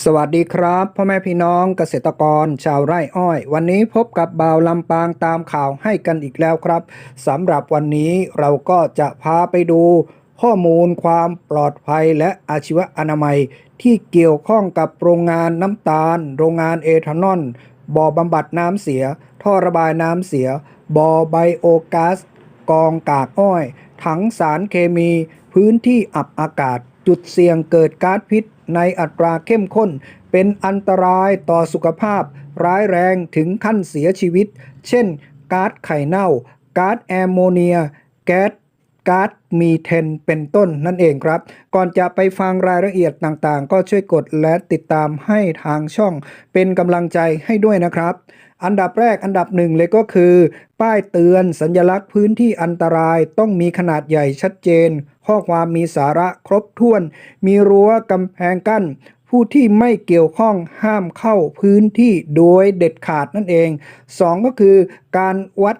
สวัสดีครับพ่อแม่พี่น้องเกษตรกรชาวไร่อ้อย วันนี้พบกับบ่าวลำปางตามข่าวให้กันอีกแล้วครับสำหรับวันนี้เราก็จะพาไปดู ข้อมูลความปลอดภัยและอาชีวอนามัย ที่เกี่ยวข้องกับโรงงานน้ำตาล โรงงานเอทานอลบ่อบำบัดน้ำเสีย ท่อระบายน้ำเสีย บ่อไบโอก๊าซกองกากอ้อย ถังสารเคมี พื้นที่อับอากาศ จุดเสี่ยงเกิดก๊าซพิษในอัตราเข้มข้น เป็นอันตรายต่อสุขภาพ ร้ายแรงถึงขั้นเสียชีวิต เช่น ก๊าซไข่เน่า ก๊าซแอมโมเนีย แก๊สก๊าซมีเทนเป็นต้นนั่นเองครับ ก่อนจะไปฟังรายละเอียดต่างๆ ก็ช่วยกดและติดตามให้ทางช่องเป็นกำลังใจให้ด้วยนะครับ อันดับแรกอันดับหนึ่งเลยก็คือ ป้ายเตือนสัญลักษณ์พื้นที่อันตรายต้องมีขนาดใหญ่ชัดเจน ข้อความมีสาระครบถ้วน มีรั้วกำแพงกั้น ผู้ที่ไม่เกี่ยวข้องห้ามเข้าพื้นที่โดยเด็ดขาดนั่นเอง 2 ก็คือการวัด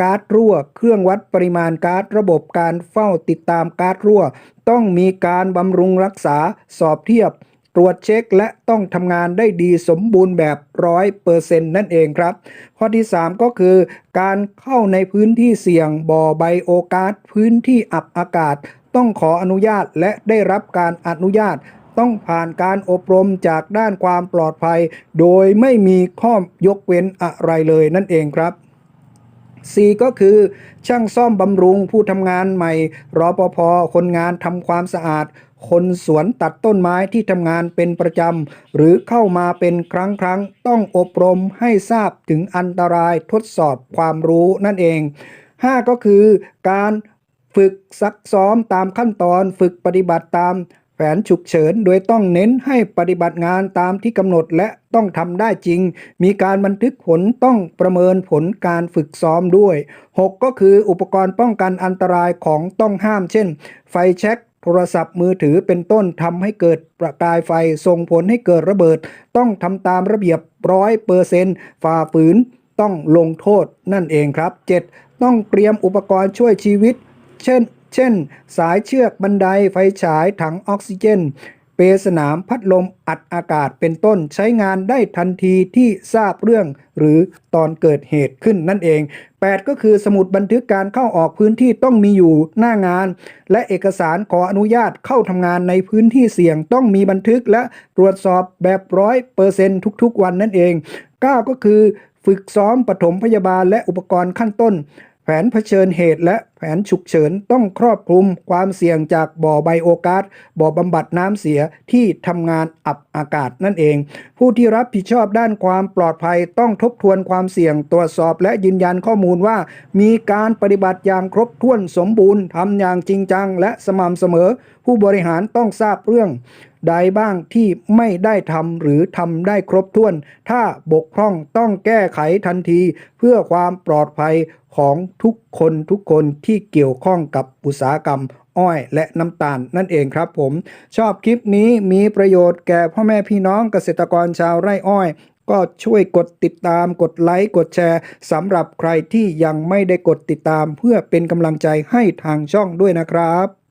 ก๊าซรั่ว เครื่องวัดปริมาณก๊าซระบบการเฝ้าติดตามก๊าซรั่ว ต้องมีการบำรุงรักษาสอบเทียบ ตรวจเช็คและต้องทำงานได้ดีสมบูรณ์แบบร้อยเปอร์เซ็นต์นั่นเองครับ ข้อที่ 3 ก็คือ การเข้าในพื้นที่เสี่ยงบ่อไบโอกาซพื้นที่อับอากาศ ต้องขออนุญาตและได้รับการอนุญาตต้องผ่านการอบรมจากด้านความปลอดภัย โดยไม่มีข้อยกเว้นอะไรเลยนั่นเองครับ4ก็คือช่างซ่อมบำรุงผู้ทำงานใหม่รอปภคนงานทำความสะอาด คนสวนตัดต้นไม้ที่ทำงานเป็นประจำ หรือเข้ามาเป็นครั้งครั้งต้องอบรมให้ทราบถึงอันตรายทดสอบความรู้นั่นเอง 5 ก็คือการฝึกซักซ้อมตามขั้นตอนฝึกปฏิบัติตามแผนฉุกเฉินโดยต้องเน้นให้ปฏิบัติงานตามที่กำหนดและต้องทำได้จริง มีการบันทึกผลต้องประเมินผลการฝึกซ้อมด้วย 6 ก็คืออุปกรณ์ป้องกันอันตรายของต้องห้ามเช่น ไฟแช็ก ทรศัพท์มือถือเป็นต้นทำให้เกิดประกายไฟส่งผลให้เกิดระเบิด ต้องทำตามระเบียบร้อยเปอร์เซนต์ฝ่าฝืนต้องลงโทษนั่นเองครับ 7 ต้องเตรียมอุปกรณ์ช่วยชีวิต เช่น เช่น สายเชือกบันไดไฟฉายถังออกซิเจน เปสนามพัดลมอัดอากาศเป็นต้นใช้งานได้ทันทีที่ทราบเรื่อง หรือตอนเกิดเหตุขึ้นนั่นเอง 8 ก็คือสมุดบันทึกการเข้าออกพื้นที่ต้องมีอยู่หน้างาน และเอกสารขออนุญาตเข้าทำงานในพื้นที่เสี่ยงต้องมีบันทึกและตรวจสอบแบบร้อยเปอร์เซ็นต์ทุกๆ วันนั่นเอง 9 ก็คือ ฝึกซ้อมปฐมพยาบาลและอุปกรณ์ขั้นต้น แผนเผชิญเหตุและแผนฉุกเฉินต้องครอบคลุมความเสี่ยงจากบ่อไบโอกาสบ่อบำบัดน้ำเสียที่ทำงานอับอากาศนั่นเอง ผู้ที่รับผิดชอบด้านความปลอดภัยต้องทบทวนความเสี่ยงตรวจสอบและยืนยันข้อมูลว่า มีการปฏิบัติอย่างครบถ้วนสมบูรณ์ทำอย่างจริงจังและสม่ำเสมอ ผู้บริหารต้องทราบเรื่องใดบ้างที่ไม่ได้ทำหรือทำได้ครบถ้วน ถ้าบกพร่องต้องแก้ไขทันที เพื่อความปลอดภัยของทุกคนทุกคนที่เกี่ยวข้องกับอุตสาหกรรมอ้อยและน้ำตาลนั่นเองครับผม ชอบคลิปนี้มีประโยชน์แก่พ่อแม่พี่น้องเกษตรกรชาวไร่อ้อย ก็ช่วยกดติดตามกดไลค์กดแชร์สำหรับใครที่ยังไม่ได้กดติดตามเพื่อเป็นกำลังใจให้ทางช่องด้วยนะครับ